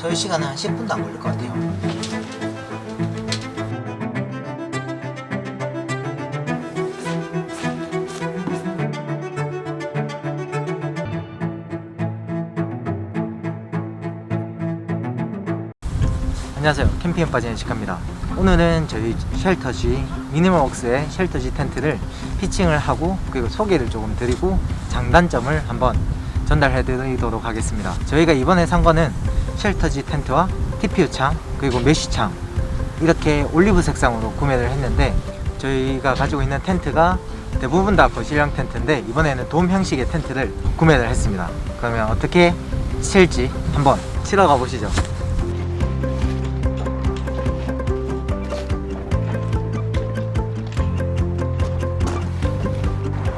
소요 시간은 한 10분도 안 걸릴 것 같아요. 안녕하세요. 캠핑에 빠진 직합니다. 오늘은 저희 쉘터지 미니멀웍스의 쉘터지 텐트를 피칭을 하고 그리고 소개를 조금 드리고 장단점을 한번 전달해 드리도록 하겠습니다. 저희가 이번에 산 거는 쉘터지 텐트와 TPU 창 그리고 메쉬 창 이렇게 올리브 색상으로 구매를 했는데 저희가 가지고 있는 텐트가 대부분 다 거실형 텐트인데 이번에는 돔 형식의 텐트를 구매를 했습니다. 그러면 어떻게 칠지 한번 치러 가보시죠.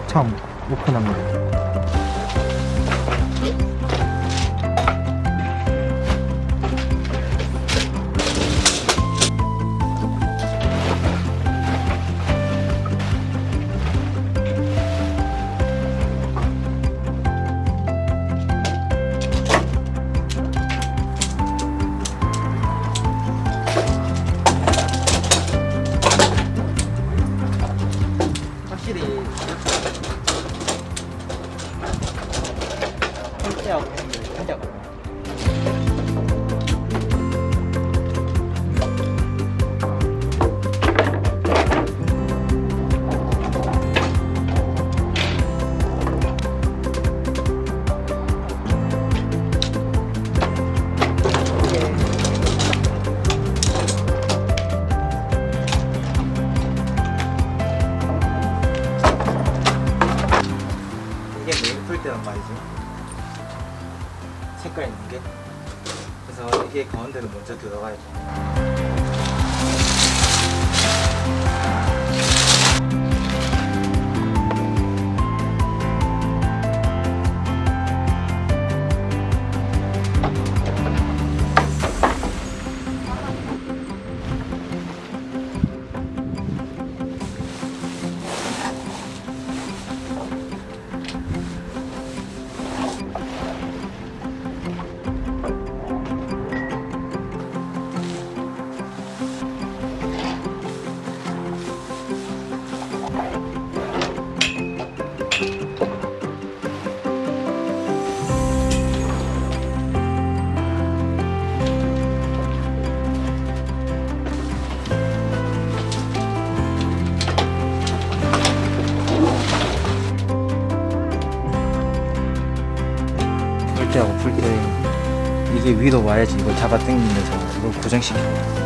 처음 오픈합니다. Thank you. 가운데로 먼저 들어가야죠. 위로 와야지 이걸 잡아 당기면서 이걸 고정시켜. 이거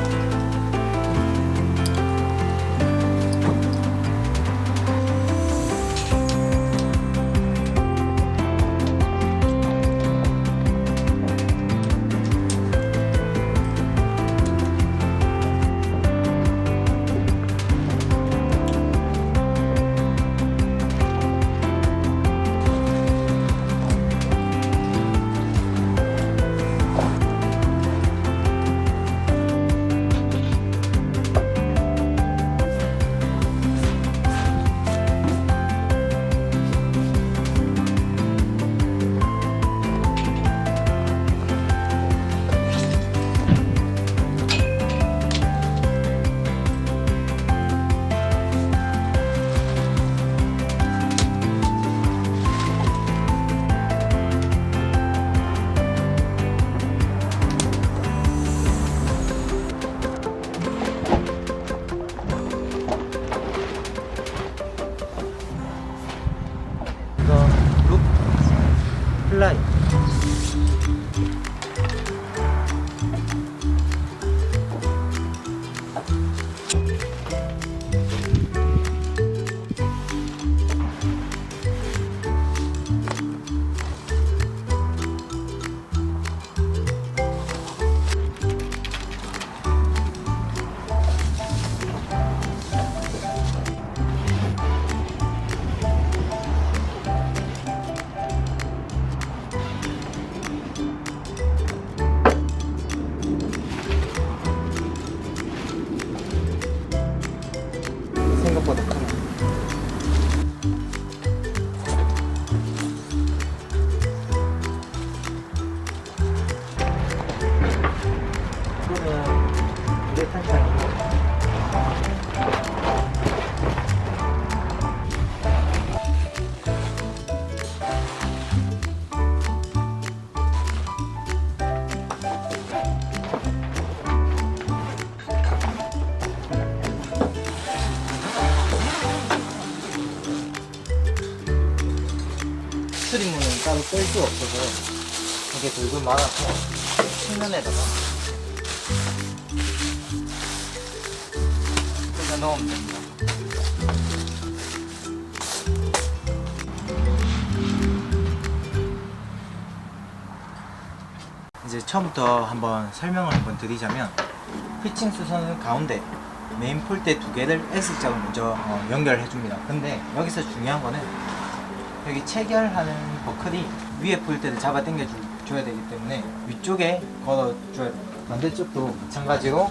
따로 끌수 없어서 이게 돌고 말아서 측면에다가 꽂아 넣으면 됩니다. 이제 처음부터 한번 설명을 한번 드리자면 피칭 수선은 가운데 메인 폴대 두 개를 S자로 먼저 어, 연결해 줍니다. 근데 여기서 중요한 거는 여기 체결하는 버클이 위에 폴대를 잡아 당겨 주- 줘야 되기 때문에 위쪽에 걸어 줘야 됩니다. 반대쪽도 마찬가지로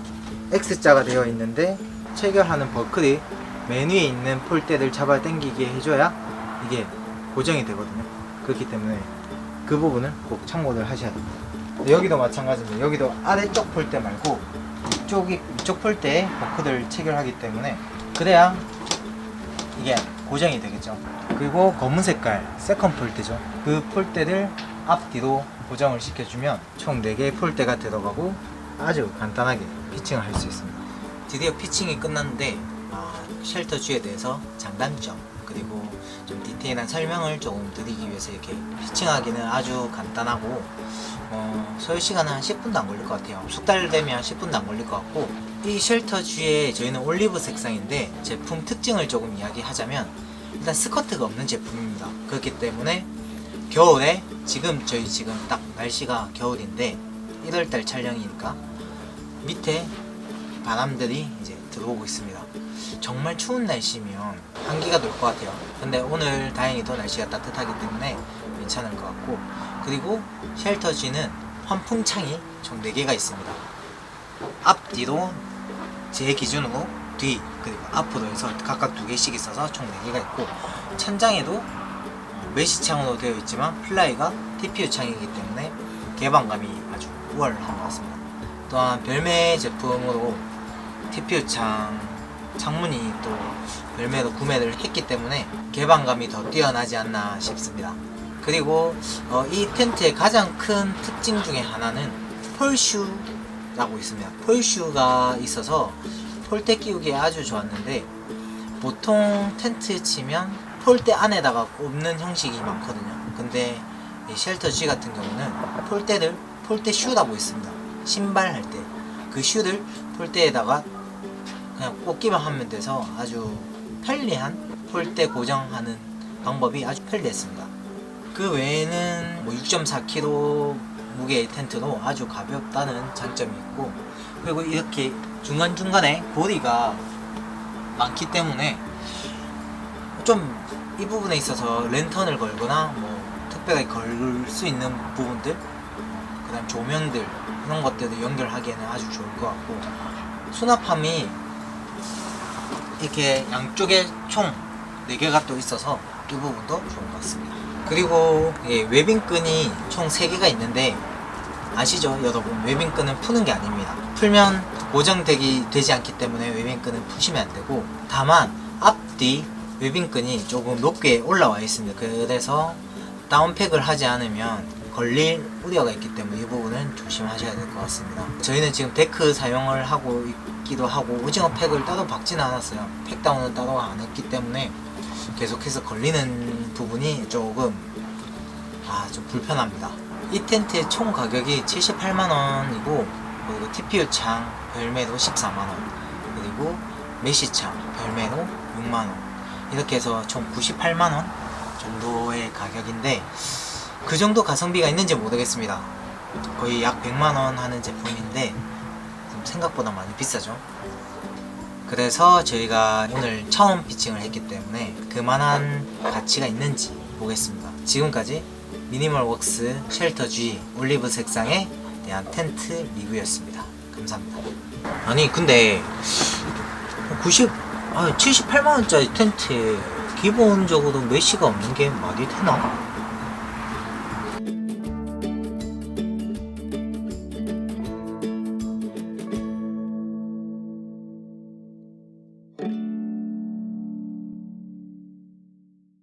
X자가 되어 있는데 체결하는 버클이 맨 위에 있는 폴대를 잡아 당기게 해줘야 이게 고정이 되거든요. 그렇기 때문에 그 부분은 꼭 참고를 하셔야 됩니다. 여기도 마찬가지입니다. 여기도 아래쪽 폴대 말고 위쪽이 위쪽 폴대에 버크를 체결하기 때문에 그래야 이게 고정이 되겠죠. 그리고 검은 색깔 세컨 폴대죠. 그 폴대를 앞뒤로 고정을 시켜주면 총 4개의 폴대가 들어가고 아주 간단하게 피칭을 할 수 있습니다. 드디어 피칭이 끝났는데 아, 쉘터 G에 대해서 장단점 그리고 좀 디테일한 설명을 조금 드리기 위해서 이렇게 피칭하기는 아주 간단하고 어, 소요 시간은 한 10분도 안 걸릴 것 같아요. 숙달 되면 10분도 안 걸릴 것 같고 이 쉘터 G에 저희는 올리브 색상인데 제품 특징을 조금 이야기하자면 일단 스커트가 없는 제품입니다. 그렇기 때문에 겨울에 지금 저희 지금 딱 날씨가 겨울인데 1월달 촬영이니까 밑에 바람들이 이제 들어오고 있습니다. 정말 추운 날씨면 한기가 돌 것 같아요. 근데 오늘 다행히도 날씨가 따뜻하기 때문에 괜찮을 것 같고 그리고 쉘터 G는 환풍창이 총 4개가 있습니다. 앞뒤로 제 기준으로 뒤 그리고 앞으로 해서 각각 2개씩 있어서 총 4개가 있고 천장에도 메시 창으로 되어 있지만 플라이가 TPU 창이기 때문에 개방감이 아주 우월한 것 같습니다. 또한 별매 제품으로 TPU 창 창문이 또 별매로 구매를 했기 때문에 개방감이 더 뛰어나지 않나 싶습니다. 그리고 어, 이 텐트의 가장 큰 특징 중에 하나는 폴슈라고 있습니다. 폴슈가 있어서 폴대 끼우기에 아주 좋았는데 보통 텐트 치면 폴대 안에다가 꼽는 형식이 많거든요. 근데 이 쉘터 G 같은 경우는 폴대를 폴대 슈라고 있습니다. 신발 할 때 그 슈를 폴대에다가 그냥 꽂기만 하면 돼서 아주 편리한 폴대 고정하는 방법이 아주 편리했습니다. 그 외에는 뭐 6.4kg 무게의 텐트로 아주 가볍다는 장점이 있고 그리고 이렇게 중간중간에 고리가 많기 때문에 좀 이 부분에 있어서 랜턴을 걸거나 뭐 특별하게 걸수 있는 부분들 그 다음 조명들 이런 것들을 연결하기에는 아주 좋을 것 같고 수납함이 이렇게 양쪽에 총 4개가 또 있어서 이 부분도 좋은 것 같습니다 그리고 예, 웨빙끈이 총 3개가 있는데 아시죠? 여러분 웨빙끈은 푸는 게 아닙니다. 풀면 고정되기 되지 않기 때문에 웨빙끈은 푸시면 안 되고 다만 앞뒤 웨빙끈이 조금 높게 올라와 있습니다. 그래서 다운팩을 하지 않으면 걸릴 우려가 있기 때문에 이 부분은 조심하셔야 될 것 같습니다. 저희는 지금 데크 사용을 하고 있기도 하고 오징어 팩을 따로 박지는 않았어요. 팩다운은 따로 안 했기 때문에 계속해서 걸리는 부분이 조금 아 좀 불편합니다. 이 텐트의 총 가격이 78만 원이고 그리고 TPU 창 별매로 14만 원 그리고 메시 창 별매로 6만 원 이렇게 해서 총 98만 원 정도의 가격인데 그 정도 가성비가 있는지 모르겠습니다. 거의 약 100만 원 하는 제품인데 좀 생각보다 많이 비싸죠. 그래서 저희가 오늘 처음 피칭을 했기 때문에 그만한 가치가 있는지 보겠습니다. 지금까지 미니멀 웍스 쉘터 G 올리브 색상에 대한 텐트 리뷰였습니다. 감사합니다. 아니 근데 90, 아 78만 원짜리 텐트에 기본적으로 메시가 없는 게 말이 되나?